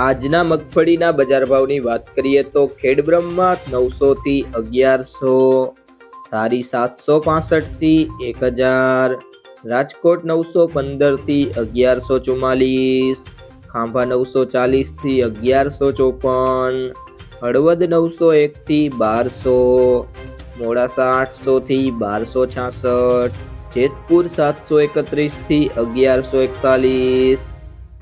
આજના મગફળીના બજાર ભાવની વાત કરીએ તો ખેડબ્રહ્મમાં નવસોથી અગિયારસો, ધારી સાતસો પાસઠથી એક હજાર, રાજકોટ નવસો પંદરથી અગિયારસો ચુમ્માલીસ, ખાંભા નવસો ચાલીસથી અગિયારસો ચોપન, હળવદ નવસો એકથી બારસો, મોડાસા આઠસોથી બારસો છાસઠ, જેતપુર સાતસો એકત્રીસથી અગિયારસો એકતાલીસ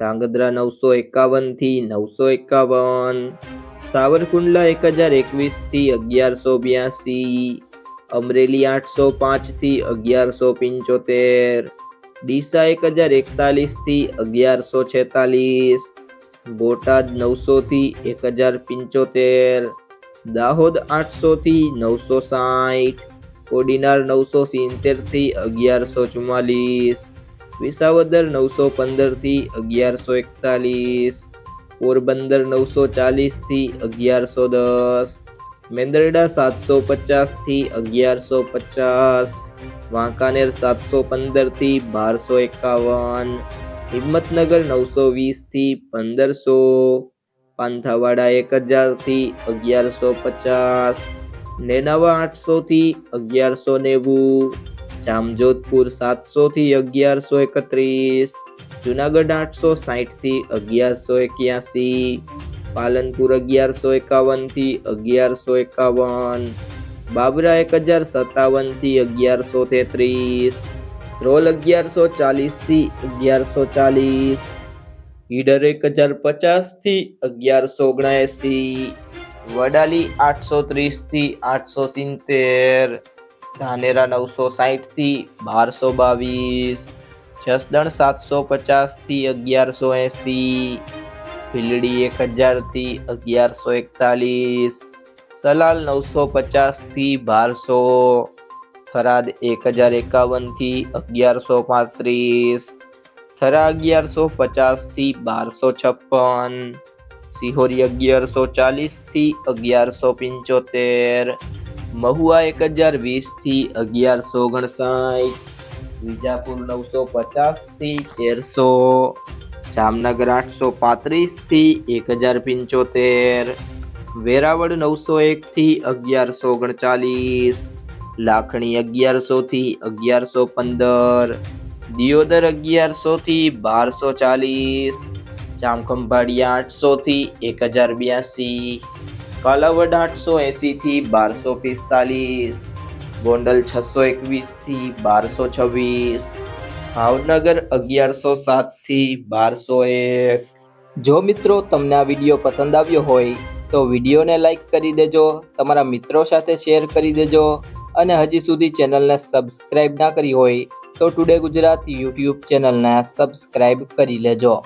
ધાંગધ્રા નવસો એકાવનથી નવસો એકાવન. સાવરકુંડલા એક હજાર એકવીસથી અગિયારસો બ્યાસી. અમરેલી આઠસો પાંચથી અગિયારસો પંચોતેર. ડીસા એક હજાર એકતાલીસથી અગિયારસો છેતાલીસ. બોટાદ નવસો થી એક હજાર પંચોતેર. દાહોદ આઠસો થી નવસો સાઠ કોડીનાર નવસો સિત્તેરથી અગિયારસો ચુમ્માલીસ. વિસાવદર નવસો પંદરથી અગિયારસો એકતાલીસ, પોરબંદર નવસો ચાલીસથી અગિયારસો દસ, મેંદરડા સાતસો પચાસથી અગિયારસો પચાસ, વાંકાનેર સાતસો પંદરથી બારસો એકાવન, હિંમતનગર નવસો વીસથી પંદરસો, પાંથાવાડા એક હજારથી અગિયારસો પચાસ, નેનાવા આઠસોથી અગિયારસો નેવું જામજોધપુર સાતસો થી અગિયારસો એકત્રીસ, જુનાગઢ આઠસો સાઠથી અગિયારસો એક્યાસી, પાલનપુર અગિયારસો એકાવનથી અગિયારસો એકાવન, બાબરા એક હજાર સત્તાવનથી અગિયારસો તેત્રીસ, રોલ અગિયારસો ચાલીસથી અગિયારસો ચાલીસ, ઈડર એક હજાર પચાસથી અગિયારસો ઓગણએંસી, વડાલી આઠસો ત્રીસથી આઠસો સિત્તેર ધાનેરા નવસો સાઠથી બારસો બાવીસ, જસદણ સાતસો પચાસથી અગિયારસો એંસી, ભીલડી એક હજારથી અગિયારસો એકતાલીસ, સલાલ નવસો પચાસથી બારસો, થરાદ એક હજાર એકાવનથી અગિયારસો પાંત્રીસ, થરા અગિયારસો પચાસથી બારસો છપ્પન, સિહોરી અગિયારસો ચાલીસથી અગિયારસો પંચોતેર મહુવા એક હજાર વીસથી અગિયારસો ઓગણસાઠ વિજાપુર નવસો પચાસથી તેરસો, જામનગર આઠસો પાંત્રીસથી એક હજાર પંચોતેર, વેરાવળ નવસો એકથી અગિયારસો ઓગણચાલીસ, લાખણી અગિયારસોથી અગિયારસો પંદર, દિયોદર અગિયારસોથી બારસો ચાલીસ જામખંભાળિયા આઠસોથી એક હજાર બ્યાસી કાલાવડ આઠસો એંસીથી બારસો પિસ્તાલીસ, ગોંડલ છસો એકવીસથી બારસો છવ્વીસ, ભાવનગર અગિયારસો સાતથી બારસો એક. જો મિત્રો તમને આ વીડિયો પસંદ આવ્યો હોય, તો વિડીયોને લાઇક કરી દેજો, તમારા મિત્રો સાથે શેર કરી દેજો, અને હજી સુધી ચેનલને સબસ્ક્રાઇબ ના કરી હોય, તો ટુડે ગુજરાત યુટ્યુબ ચેનલને સબસ્ક્રાઇબ કરી લેજો.